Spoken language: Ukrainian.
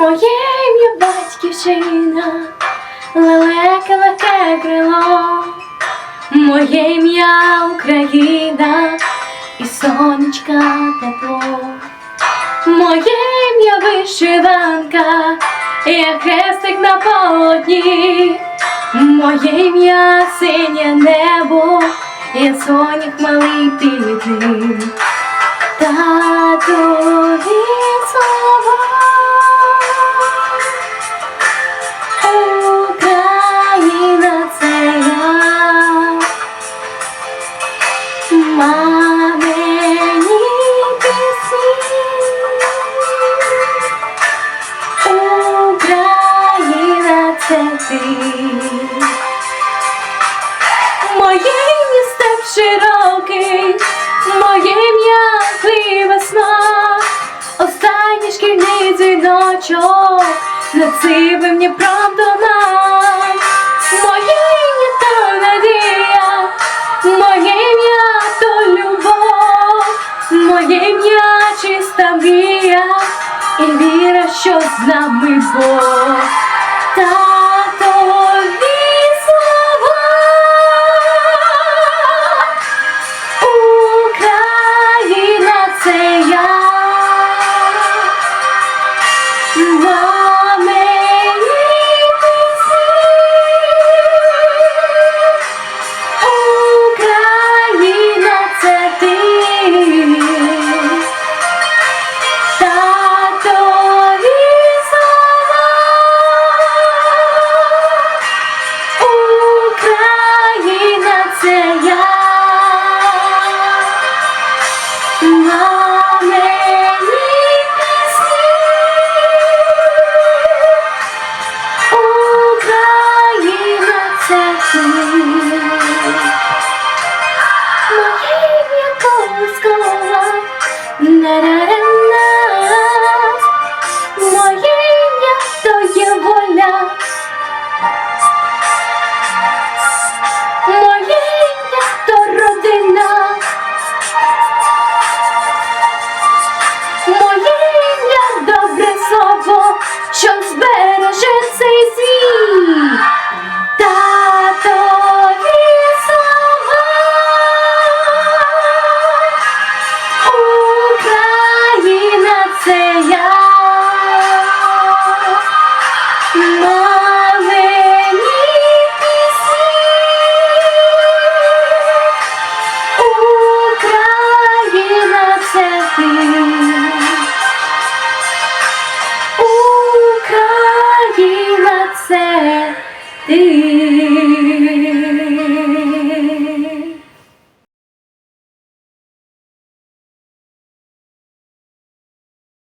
Моє ім'я батьківщина, лелеке легке крило, моє ім'я Україна і сонечка тепло, моє ім'я вишиванка, як хрестик на полотні, моє ім'я синє небо, я сонях малий під Мамині пісні Україна це ти. Моє ім'я степ широкий, моє ім'я весна, останній шкільний дзвіночок, над сивим Дніпром віра, що з нами Бог. set.